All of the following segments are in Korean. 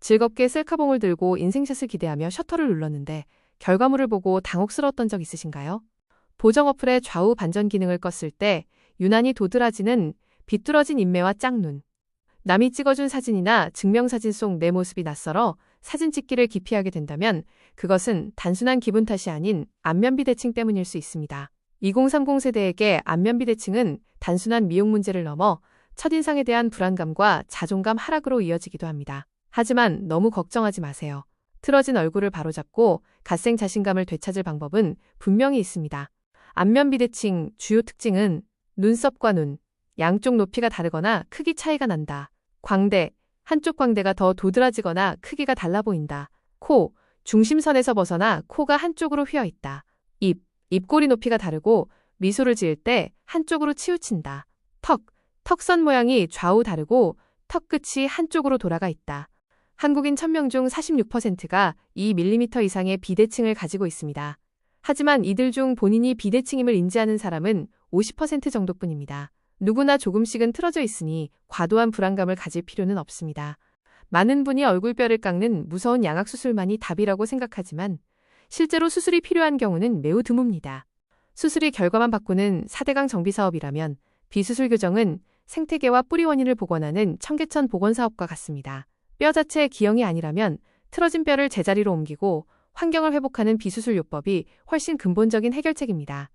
즐겁게 셀카봉을 들고 인생샷을 기대하며 셔터를 눌렀는데 결과물을 보고 당혹스러웠던 적 있으신가요? 보정 어플의 좌우 반전 기능을 껐을 때 유난히 도드라지는 비뚤어진 인매와 짝눈. 남이 찍어준 사진이나 증명사진 속 내 모습이 낯설어 사진 찍기를 기피하게 된다면 그것은 단순한 기분 탓이 아닌 안면 비대칭 때문일 수 있습니다. 2030 세대에게 안면 비대칭은 단순한 미용 문제를 넘어 첫인상에 대한 불안감과 자존감 하락으로 이어지기도 합니다. 하지만 너무 걱정하지 마세요. 틀어진 얼굴을 바로잡고 갓생 자신감을 되찾을 방법은 분명히 있습니다. 안면 비대칭 주요 특징은 눈썹과 눈, 양쪽 높이가 다르거나 크기 차이가 난다. 광대, 한쪽 광대가 더 도드라지거나 크기가 달라 보인다. 코, 중심선에서 벗어나 코가 한쪽으로 휘어 있다. 입, 입꼬리 높이가 다르고 미소를 지을 때 한쪽으로 치우친다. 턱, 턱선 모양이 좌우 다르고 턱 끝이 한쪽으로 돌아가 있다. 한국인 1000명 중 46%가 2mm 이상의 비대칭을 가지고 있습니다. 하지만 이들 중 본인이 비대칭임을 인지하는 사람은 50% 정도뿐입니다. 누구나 조금씩은 틀어져 있으니 과도한 불안감을 가질 필요는 없습니다. 많은 분이 얼굴뼈를 깎는 무서운 양악수술만이 답이라고 생각하지만 실제로 수술이 필요한 경우는 매우 드뭅니다. 수술이 결과만 바꾸는 4대강 정비 사업이라면 비수술 교정은 생태계와 뿌리 원인을 복원하는 청계천 복원 사업과 같습니다. 뼈 자체의 기형이 아니라면 틀어진 뼈를 제자리로 옮기고 환경을 회복하는 비수술 요법이 훨씬 근본적인 해결책입니다.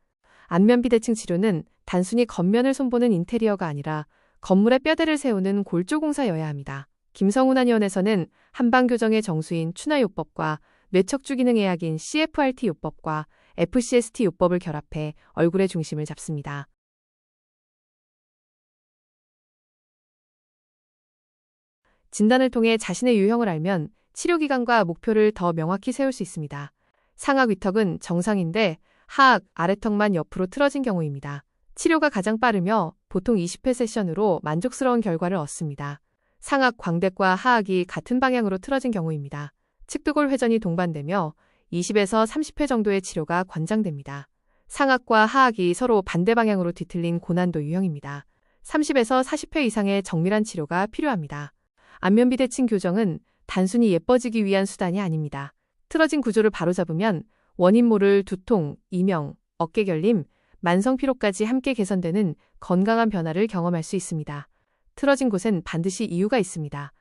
안면 비대칭 치료는 단순히 겉면을 손보는 인테리어가 아니라 건물의 뼈대를 세우는 골조공사여야 합니다. 김성훈 한의원에서는 한방교정의 정수인 추나요법과 뇌척주 기능 의 약인 CFRT 요법과 FCST 요법을 결합해 얼굴의 중심을 잡습니다. 진단을 통해 자신의 유형을 알면 치료 기간과 목표를 더 명확히 세울 수 있습니다. 상악 위턱은 정상인데 하악, 아래턱만 옆으로 틀어진 경우입니다. 치료가 가장 빠르며 보통 20회 세션으로 만족스러운 결과를 얻습니다. 상악 광대과 하악이 같은 방향으로 틀어진 경우입니다. 측두골 회전이 동반되며 20에서 30회 정도의 치료가 권장됩니다. 상악과 하악이 서로 반대 방향으로 뒤틀린 고난도 유형입니다. 30에서 40회 이상의 정밀한 치료가 필요합니다. 안면 비대칭 교정은 단순히 예뻐지기 위한 수단이 아닙니다. 틀어진 구조를 바로잡으면 원인 모를 두통, 이명, 어깨 결림, 만성 피로까지 함께 개선되는 건강한 변화를 경험할 수 있습니다. 틀어진 곳엔 반드시 이유가 있습니다.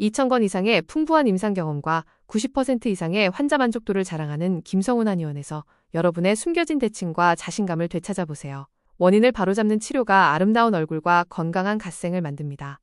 2,000건 이상의 풍부한 임상 경험과 90% 이상의 환자 만족도를 자랑하는 김성훈 한의원에서 여러분의 숨겨진 대칭과 자신감을 되찾아보세요. 원인을 바로잡는 치료가 아름다운 얼굴과 건강한 갓생을 만듭니다.